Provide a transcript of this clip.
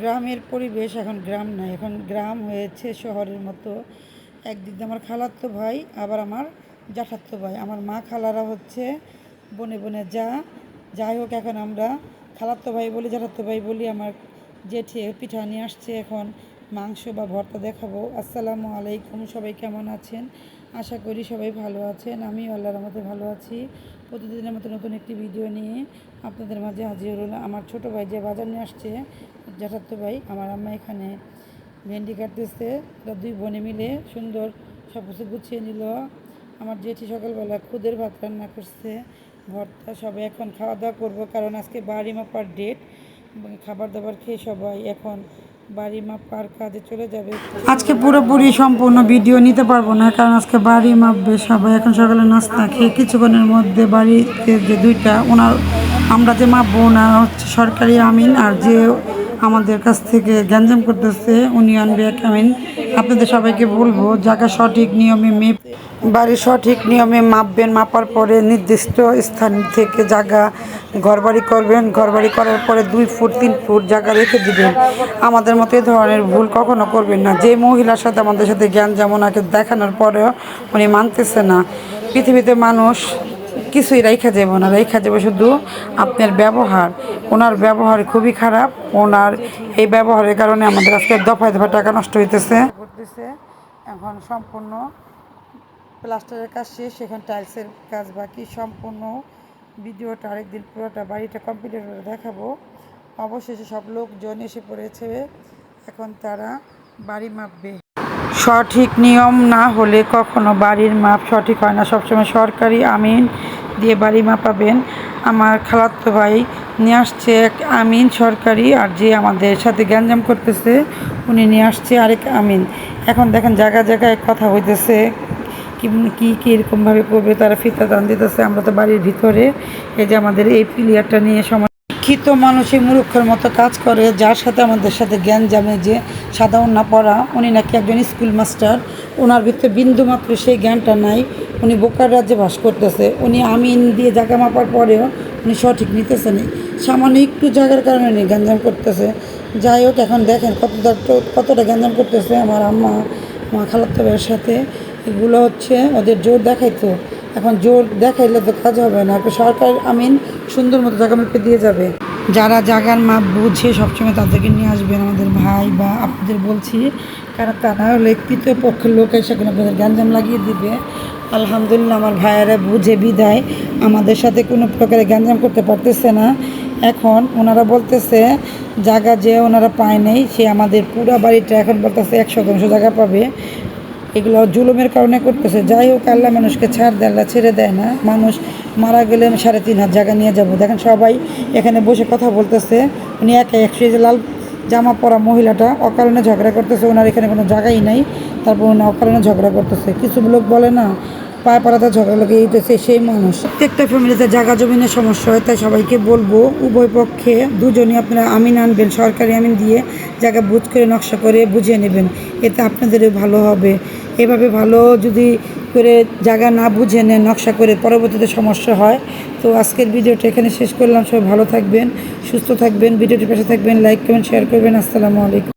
গ্রামের পরিবেশ এখন গ্রাম নাই এখন গ্রাম হয়েছে শহরের মতো। একদিক আমার খালাতো ভাই, আবার আমার জ্যাঠাতো ভাই। আমার মা খালারা হচ্ছে বনে বনে যা। যাই হোক, এখন আমরা খালাতো ভাই বলি জ্যাঠাতো ভাই বলি, আমার জেঠে পিঠা নিয়ে আসছে এখন। মাংস বা ভর্তা দেখাবো। আসসালামু আলাইকুম, সবাই কেমন আছেন? আশা করি সবাই ভালো আছেন। আমি আল্লাহর মতো ভালো আছি। প্রতিদিনের মতো নতুন একটি ভিডিও নিয়ে আপনাদের মাঝে হাজির হলো আমার ছোট ভাই যে বাজার নিয়ে আসছে জ্যাঠাতো ভাই, আমার আম্মা এখানে ভেন্ডি কাটতেছে। ওরা দুই বোনে মিলে সুন্দর সব কিছু গুছিয়ে নিল। আমার জেঠি সকালবেলা খুদের ভাত রান্না করছে, ভর্তা সবাই এখন খাওয়া দাওয়া করব কারণ আজকে বাড়ি মাপার ডেট খাবার দাবার খেয়ে সবাই এখন বাড়ি মাপার কাজে চলে যাবে। আজকে পুরোপুরি সম্পূর্ণ ভিডিও নিতে পারব না কারণ আজকে বাড়ি মাপবে সবাই। এখন সকালে নাস্তা খেয়ে কিছুক্ষণের মধ্যে বাড়িতে যে দুইটা, ওনার, আমরা যে মাপবো ওনার হচ্ছে সরকারি আমিন আর যে আমাদের কাছ থেকে গ্যাঞ্জাম করতেছে, উনি আনবে এক আমিন আপনাদের সবাইকে বলব জায়গা সঠিক নিয়মে মেপ বাড়ি সঠিক নিয়মে মাপবেন, মাপার পরে নির্দিষ্ট স্থান থেকে জায়গা ঘরবাড়ি করবেন। ঘরবাড়ি করার পরে দুই ফুট, তিন ফুট জায়গা রেখে দিবেন। আমাদের মতো এই ধরনের ভুল কখনো করবেন না। যে মহিলার সাথে আমাদের সাথে জ্ঞান যেমন ওনাকে দেখানোর পরেও উনি মানতেছে না। পৃথিবীতে মানুষ কিছুই রেখা যাব না। রেখা যাবে শুধু আপনার ব্যবহার। ওনার ব্যবহার খুবই খারাপ। ওনার এই ব্যবহারের কারণে আমাদের আজকে দফায় দফায় টাকা নষ্ট হইতেছে। করতেছে এখন সম্পূর্ণ প্লাস্টারের কাজ শেষ এখন টাইলসের কাজ বাকি। সম্পূর্ণ ভিডিওটা আরেকদিন পুরোটা বাড়িটা কমপ্লিট করে দেখাবো। অবশেষে সব লোকজন এসে পড়েছে। এখন তারা বাড়ি মাপবে। সঠিক নিয়ম না হলে কখনো বাড়ির মাপ সঠিক হয় না। সবসময় সরকারি আমিন দিয়ে বাড়ি মাপাবেন। আমার খালাতো ভাই নিয়ে আসছে এক আমিন সরকারি আর যে আমাদের সাথে গ্যাঞ্জাম করতেছে, উনি নিয়ে আসছে আরেক আমিন। এখন দেখেন জায়গা জায়গায় কথা হইতেছে, কি, কী কীরকমভাবে করবে, তারা ফিতা দান দিতেছে। আমরা তো বাড়ির ভিতরে এই যে আমাদের এই প্লেয়ারটা নিয়ে সময় শিক্ষিত মানুষই মূর্খের মতো কাজ করে, যার সাথে আমাদের সাথে জ্ঞান জামে যে সাদা না পড়া উনি নাকি একজন স্কুল মাস্টার, ওনার ভিতরে বিন্দু মাত্র সেই জ্ঞানটা নাই, উনি বোকার রাজ্যে বাস করতেছে। উনি আমিন দিয়ে জায়গা মাপার পরেও উনি সঠিক নিতেছে না সামান্য একটু জায়গার কারণে উনি গ্যাঞ্জাম করতেছে। যাই হোক, এখন দেখেন কতটা কতটা গ্যাঞ্জাম করতেছে আমার আম্মা আমার খালাত্তা ভাইয়ের সাথে। এগুলো হচ্ছে ওদের জোর দেখাইতো। এখন জোর দেখাইলে তো কাজ হবে না। সরকার, আমিন, সুন্দর মতো জায়গা মেপে দিয়ে যাবে। যারা জায়গার মাপ বুঝে সবসময় তাদেরকে নিয়ে আসবেন আমাদের ভাই বা আপনাদের বলছি কারণ তারা হলে তৃতীয় পক্ষের লোক এসে আপনাদের গ্যাঞ্জাম লাগিয়ে দিবে। আলহামদুলিল্লাহ, আমার ভাইয়েরা বুঝে বিদায়। আমাদের সাথে কোনো প্রকারে গ্যাঞ্জাম করতে পারতেছে না। এখন ওনারা বলতেছে, জায়গা যে ওনারা পায় নেই, সে আমাদের পুরা বাড়িটা এখন বলতেছে এক শতাংশ জায়গা পাবে। এগুলো জুলুমের কারণে করতেছে। যাই হোক, আল্লাহ মানুষকে ছাড় দেয় আল্লাহ ছেড়ে দেয় না। মানুষ মারা গেলে আমি সাড়ে তিন হাত জায়গা নিয়ে যাব। দেখেন সবাই এখানে বসে কথা বলতেছে। উনি একা একশো লাল জামা পরা মহিলাটা, অকারণে ঝগড়া করতেছে। ওনার এখানে কোনো জায়গাই নাই। তারপর উনি অকারণে ঝগড়া করতেছে। কিছু লোক বলে না পায়ে পাড়াতে ঝগড়া লোকে এইতেছে সেই মানুষ। প্রত্যেকটা ফ্যামিলিতে জায়গা জমিনের সমস্যা হয়, তাই সবাইকে বলব, উভয় পক্ষে দুজনই আপনারা আমিন আনবেন, সরকারি আমিন দিয়ে জায়গা বুঝ করে, নকশা করে বুঝিয়ে নেবেন, এতে আপনাদেরও ভালো হবে। এভাবে ভালো যদি করে জায়গা না বুঝে নেন, নকশা করে পরবর্তীতে সমস্যা হয়, তো আজকের ভিডিওটা এখানে শেষ করলাম। সবাই ভালো থাকবেন, সুস্থ থাকবেন, ভিডিওটির পাশে থাকবেন লাইক করবেন শেয়ার করবেন। আসসালামু আলাইকুম।